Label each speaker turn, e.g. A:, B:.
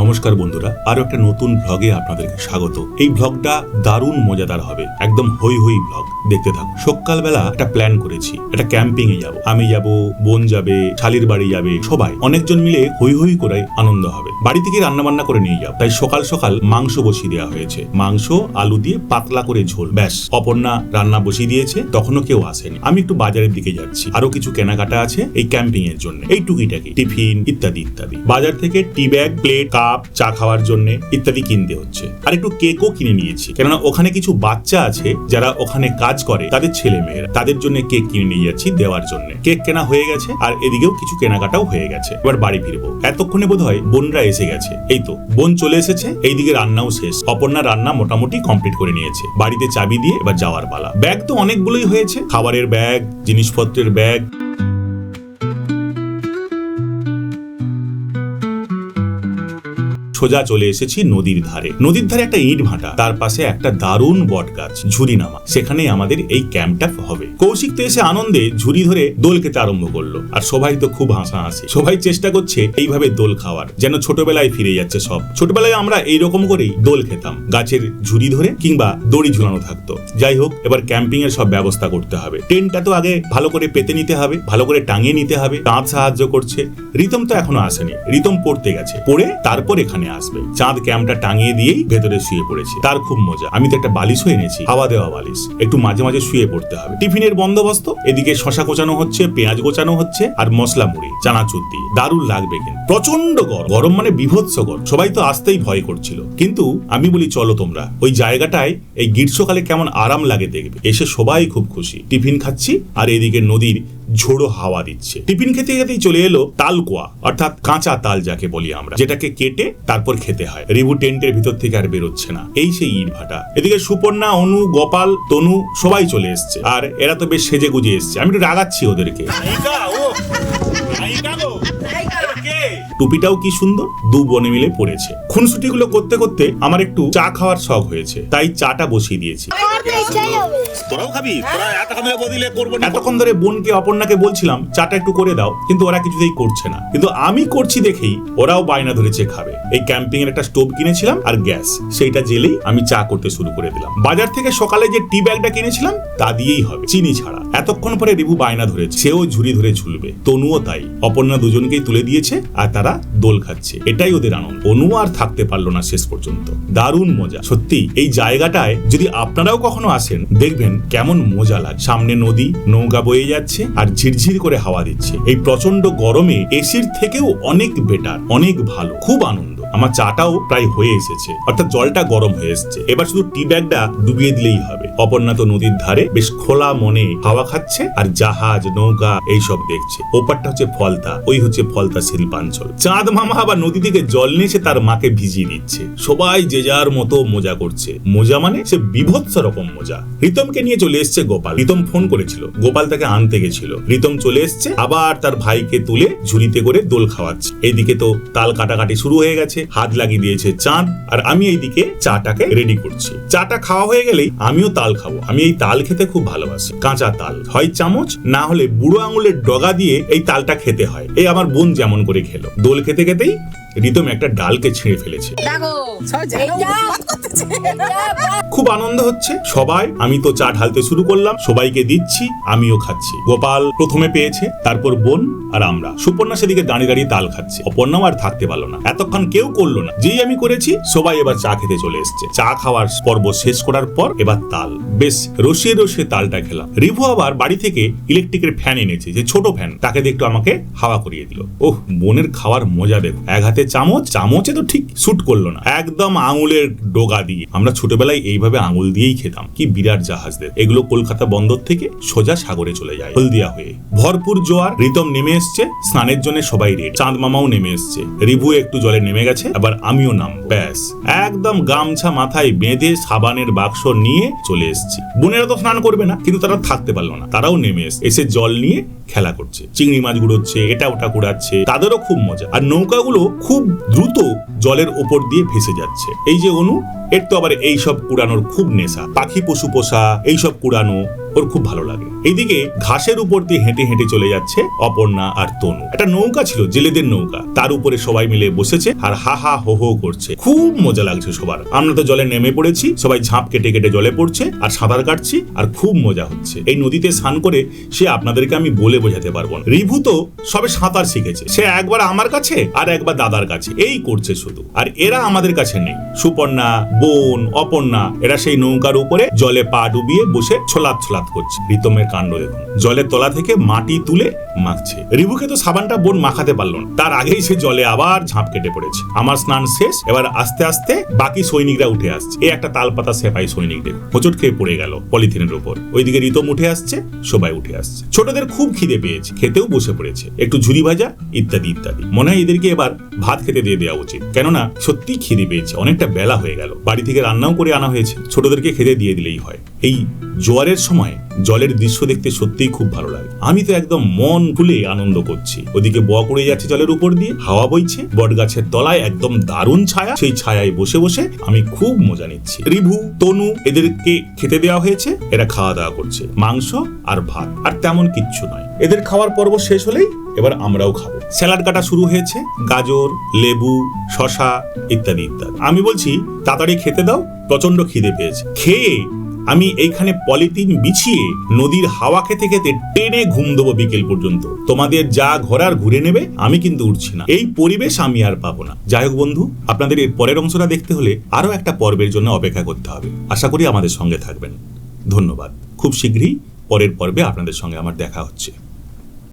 A: নমস্কার বন্ধুরা, আরও একটা নতুন ব্লগে আপনাদেরকে স্বাগত। এই ব্লগটা দারুণ মজাদার হবে, একদম হই হই ব্লগ দেখতে থাকুন। সকালবেলা একটা প্ল্যান করেছি, একটা ক্যাম্পিং এ যাব। আমি যাব, বোন যাবে, শালির বাড়ি যাবে, সবাই, অনেকজন মিলে হই হই করে আনন্দ হবে। বাড়ি থেকে রান্না বান্না করে নিয়ে যাব। তাই সকাল সকাল মাংস বসিয়ে দেওয়া হয়েছে। মাংস, আলু দিয়ে পাতলা করে ঝোল, ব্যাস। অপর্ণা রান্না বসিয়ে দিয়েছে, তখনও কেউ আসেনি। আমি একটু বাজারের দিকে যাচ্ছি। আরও কিছু কেনাকাটা আছে এই ক্যাম্পিং এর জন্য। এই টুকিটাকি টিফিন ইত্যাদি ইত্যাদি। বাজার থেকে টি ব্যাগ, প্লেট, কাপ চা খাওয়ার জন্য ইত্যাদি কিনতে হচ্ছে। আর একটু কেকও কিনে নিয়েছি। কেননা ওখানে কিছু বাচ্চা আছে যারা ওখানে কাজ করে, তাদের ছেলে মেয়েরা তাদের জন্য কেক কিনে নিয়ে যাচ্ছি দেওয়ার জন্য। কেক কেনা হয়ে গেছে আর এদিকেও কিছু কেনাকাটাও হয়ে গেছে। এবার বাড়ি ফিরবো। এতক্ষণে বোধ হয় বোনরা এসে গেছে। এই তো, বোন চলে এসেছে। এইদিকে রান্নাও শেষ। অপর্ণা রান্না মোটামুটি কমপ্লিট করে নিয়েছে। বাড়িতে চাবি দিয়ে এবার যাওয়ার পালা। ব্যাগ তো অনেকগুলোই হয়েছে। খাবারের ব্যাগ, জিনিসপত্রের ব্যাগ। সোজা চলে এসেছি নদীর ধারে। নদীর ধারে একটা ইট ভাটা, তার পাশে একটা দারুণ বট গাছ ঝুরি নামা সেখানে আমাদের এই ক্যাম্পটা হবে। কৌশিক তো এসে আনন্দে ঝুরি ধরে দোল খেতে আরম্ভ করল। আর সবাই তো খুব হাসা হাসাহাসি। সবাই চেষ্টা করছে এইভাবে দোল খাওয়ার, যেন ছোটবেলায় ফিরে যাচ্ছে সব। ছোটবেলায় আমরা এইরকম করেই দোল খেতাম, গাছের ঝুরি ধরে কিংবা দড়ি ঝুলানো থাকতো। যাই হোক, এবার ক্যাম্পিং এর সব ব্যবস্থা করতে হবে। টেন্টটা তো আগে ভালো করে পেতে নিতে হবে, ভালো করে টাঙিয়ে নিতে হবে। চাঁদ সাহায্য করছে। রিতম তো এখনও আসেনি। রিতম পড়তে গেছে। পড়ে তারপর এখানে আসবে। চাঁদ ক্যাম্পটা টাঙিয়ে দিয়েই ভেতরে শুয়ে পড়েছে। তার খুব মজা। আমি তো একটা বালিশও এনেছি। হাওয়া দেওয়া বালিশ। একটু মাঝে মাঝে শুয়ে পড়তে হবে। টিফিনের বন্দোবস্ত। এদিকে শশা কোচানো হচ্ছে, পেঁয়াজ গোচানো হচ্ছে আর মশলা মুড়ি, চানাচুর দিয়ে। দারুণ লাগবে কিন্তু। প্রচণ্ড গরম। গরম মানে বিভৎস গরম। সবাই তো আসতেই ভয় করছিল। কিন্তু আমি বলি, চলো তোমরা। ওই জায়গাটায় এই গ্রীষ্মকালে কেমন আরাম লাগে দেখবে। এসে সবাই খুব খুশি। টিফিন খাচ্ছি আর এদিকে নদীর ঝোড়ো হাওয়া দিচ্ছে। টিফিন খেতে খেতেই চলে এলো তালকোয়া, অর্থাৎ কাঁচা তাল যাকে বলি আমরা, যেটাকে কেটে তারপর খেতে হয়। রিভু টেন্টের ভিতর থেকে আর বেরোচ্ছে না। এই সেই ইট ভাটা। এদিকে সুপর্ণা, অনু, গোপাল, তনু সবাই চলে এসছে। আর এরা তো বেশ সেজে গুজে এসছে। আমি একটু রাগাচ্ছি ওদেরকে। টুপিটাও কি সুন্দর? দু বনে মিলে পড়েছে। খুনসুটিগুলো করতে করতে আমার একটু চা খাওয়ার শখ হয়েছে তাই চাটা বসিয়ে দিয়েছি।
B: তোরাও খাবি? তোরা এতক্ষণ ধরে বদিলে করব না।
A: এতক্ষণ ধরে বোনকে অপর্ণাকে বলছিলাম চাটা একটু করে দাও। কিন্তু ওরা কিছুতেই করছে না। কিন্তু আমি করছি দেখেই ওরাও বায়না ধরেছে খাবে। এই ক্যাম্পিং এর একটা স্টোভ কিনেছিলাম আর গ্যাস। সেইটা জেলেই আমি চা করতে শুরু করে দিলাম। বাজার থেকে সকালে যে টি ব্যাগটা কিনেছিলাম তা দিয়েই হবে। চিনি ছাড়া। এতক্ষণ পরে রিভু বায়না ধরেছে। সেও ঝুড়ি ধরে ঝুলবে। তনুও তাই। অপর্ণা দুজনকেই তুলে দিয়েছে আর তারা দোল খাচ্ছে। এটাই ওদের আনন্দ। অনু আর থাকতে পারল না শেষ পর্যন্ত। দারুণ মজা। সত্যি, এই জায়গাটায় যদি আপনারাও কখনো আসেন, দেখবেন কেমন মজা লাগে। সামনে নদী, নৌকা বয়ে যাচ্ছে আর ঝিরঝির করে হাওয়া দিচ্ছে। এই প্রচণ্ড গরমে এসির থেকেও অনেক বেটার অনেক ভালো, খুব আনন্দ। আমার চাটাও প্রায় হয়ে এসেছে। অর্থাৎ জলটা গরম হয়ে এসেছে। এবার শুধু টি ব্যাগটা ডুবিয়ে দিলেই হবে। অপর্ণা তো নদীর ধারে বেশ খোলা মনে হাওয়া খাচ্ছে আর জাহাজ, নৌকা এইসব দেখছে। ওপারটা হচ্ছে ফলতা, ওই হচ্ছে ফলতা শিল্পাঞ্চল। চাঁদ মামা আবার নদী থেকে জল নিয়ে এসে তার মাকে ভিজিয়ে দিচ্ছে। সবাই যে যার মতো মজা করছে। মজা মানে সে বিভৎস রকম মজা। রিতমকে নিয়ে চলে এসছে গোপাল। রিতম ফোন করেছিল। গোপাল তাকে আনতে গেছিল। রিতম চলে এসছে, আবার তার ভাইকে তুলে ঝুড়িতে করে দোল খাওয়াচ্ছে। এইদিকে তো তাল কাটাকাটি শুরু হয়ে গেছে, হাত লাগিয়ে দিয়েছে চাঁদ, আর আমি এইদিকে চাটাকে রেডি করছি। চাটা খাওয়া হয়ে গেলেই আমিও তাল খাব। আমি এই তাল খেতে খুব ভালোবাসি। কাঁচা তাল। হয় চামচ, না হলে বুড়ো আঙুলের ডগা দিয়ে এই তালটা খেতে হয়। এই আমার বোন যেমন করে খেলো। দোল খেতে খেতেই রিতম একটা ডালকে ছিঁড়ে ফেলেছে। খুব আনন্দ হচ্ছে। সবাই আমি তো চা ঢালতে শুরু করলাম সবাইকে দিচ্ছি আমিও খাচ্ছি। গোপাল প্রথমে পেয়েছে তারপর বোন আর আমরা। সুপর্ণা সেদিকে দাঁড়িয়ে দাঁড়িয়ে তাল খাচ্ছে। অপর্ণাও আর থাকতে পারল না। এতক্ষণ কেউ করল না। যেই আমি করেছি সবাই এবার চা খেতে চলে এসছে। চা খাওয়ার পর্ব শেষ করার পর এবার তাল। বেশ রসিয়ে রসিয়ে তালটা খেলাম। রিভু আবার বাড়ি থেকে ইলেকট্রিকের ফ্যান এনেছে যে ছোট ফ্যান। তাকে একটু আমাকে হাওয়া করিয়ে দিল। ওহ বোনের খাওয়ার মজা দেখো। এক হাতে চামচ, চামচে তো ঠিক শুট করল না। একদম আঙুলের ডোগা দিয়ে। আমরা ছোটবেলায় এইভাবে আঙুল দিয়েই খেতাম। কি বিরাট জাহাজদের। এগুলো কলকাতা বন্দর থেকে সোজা সাগরে চলে যায়, হলদিয়া হয়ে। ভরপুর জোয়ার, রিতম নেমে এসছে, স্নানের জন্য সবাই রেডি চাঁদ মামাও নেমে এসছে। রিভু একটু জলে নেমে গেছে, আবার আমিও নাম ব্যাস। একদম গামছা মাথায় বেঁধে সাবানের বাক্স নিয়ে চলে এসছি। বোনেরা তো স্নান করবে না, কিন্তু তারা থাকতে পারল না। তারাও নেমে এসে এসে জল নিয়ে খেলা করছে। চিংড়ি মাছ গুড়োচ্ছে, এটা ওটা কুড়াচ্ছে। তাদেরও খুব মজা। আর নৌকাগুলো খুব দ্রুত জলের ওপর দিয়ে ভেসে যাচ্ছে। এই যে অনু, এর তো আবার এইসব কুড়ানোর খুব নেশা। পাখি পশু পোষা, এইসব কুড়ানো ওর খুব ভালো লাগে। এইদিকে ঘাসের উপর দিয়ে হেঁটে হেঁটে চলে যাচ্ছে অপর্ণা আর তনু। একটা নৌকা ছিল, জেলেদের নৌকা। তার উপরে সবাই মিলে বসেছে আর হা হা হো হো করছে। খুব মজা লাগছে সবার। আমরা তো জলে নেমে পড়েছি, সবাই ঝাঁপ কেটে কেটে জলে পড়ছে আর সাঁতার কাটছি আর খুব মজা হচ্ছে। এই নদীতে স্নান করে সে আপনাদেরকে আমি বলে বোঝাতে পারব না। রিভু তো সবে সাঁতার শিখেছে। সে একবার আমার কাছে আর একবার দাদার কাছে। এই করছে শুধু। আর এরা আমাদের কাছে নেই। সুপর্ণা, বোন, অপর্ণা, এরা সেই নৌকার উপরে জলে পা ডুবিয়ে বসে ছোলাত ছোলাত করছে রিতমের কাণ্ড দেখুন জলের তলা থেকে মাটি তুলে মাখছে। রিভুকে তো সাবানটা বোন মাখাতে পারল না। তার আগেই সে জলে আবার ঝাঁপ কেটে পড়েছে। আমার স্নান শেষ, এবার আস্তে আস্তে বাকি সৈনিকরা উঠে আসছে। এই একটা তালপাতা সেপাই সৈনিকদের হোঁচট খেয়ে পড়ে গেল পলিথিনের উপর ওইদিকে রিতম উঠে আসছে, সবাই উঠে আসছে। ছোটদের খুব খিদে পেয়েছে, খেতেও বসে পড়েছে। একটু ঝুরি ভাজা, ইত্যাদি ইত্যাদি। মনে হয় এদেরকে এবার ভাত খেতে দিয়ে দেওয়া উচিত। কেননা সত্যি খিদে পেয়েছে, অনেকটা বেলা হয়ে গেল। বাড়ি থেকে রান্নাও করে আনা হয়েছে। ছোটদেরকে খেতে দিয়ে দিলেই হয়। এই জোয়ারের সময় জলের দৃশ্য দেখতে সত্যিই খুব ভালো লাগে। আমি তো একদম মন খুলে আনন্দ করছি। ওদিকে বক উড়ে যাচ্ছে জলের উপর দিয়ে, হাওয়া বইছে বট গাছের তলায় একদম দারুণ ছায়া, সেই ছায়ায় বসে বসে আমি খুব মজা নিচ্ছি। রিভু, তনু এদেরকে খেতে দেওয়া হয়েছে, এরা খাওয়া দাওয়া করছে, মাংস আর ভাত, আর তেমন কিচ্ছু নয়। এদের খাওয়ার পর্ব শেষ হলেই এবার আমরাও খাব। স্যালাড কাটা শুরু হয়েছে, গাজর, লেবু শশা ইত্যাদি ইত্যাদি। আমি বলছি, তাড়াতাড়ি খেতে দাও প্রচণ্ড খিদে পেয়েছে। খেয়ে আমি এইখানে পলিথিন বিছিয়ে নদীর হাওয়া খেতে খেতে টেনে ঘুম দেবো বিকেল পর্যন্ত। তোমাদের যা ঘোরার ঘুরে নেবে, আমি কিন্তু উঠছি না। এই পরিবেশ আমি আর পাবো না। যাই হোক বন্ধু, আপনাদের এর পরের অংশটা দেখতে হলে আরও একটা পর্বের জন্য অপেক্ষা করতে হবে। আশা করি আমাদের সঙ্গে থাকবেন। ধন্যবাদ। খুব শীঘ্রই পরের পর্বে আপনাদের সঙ্গে আমার দেখা হচ্ছে।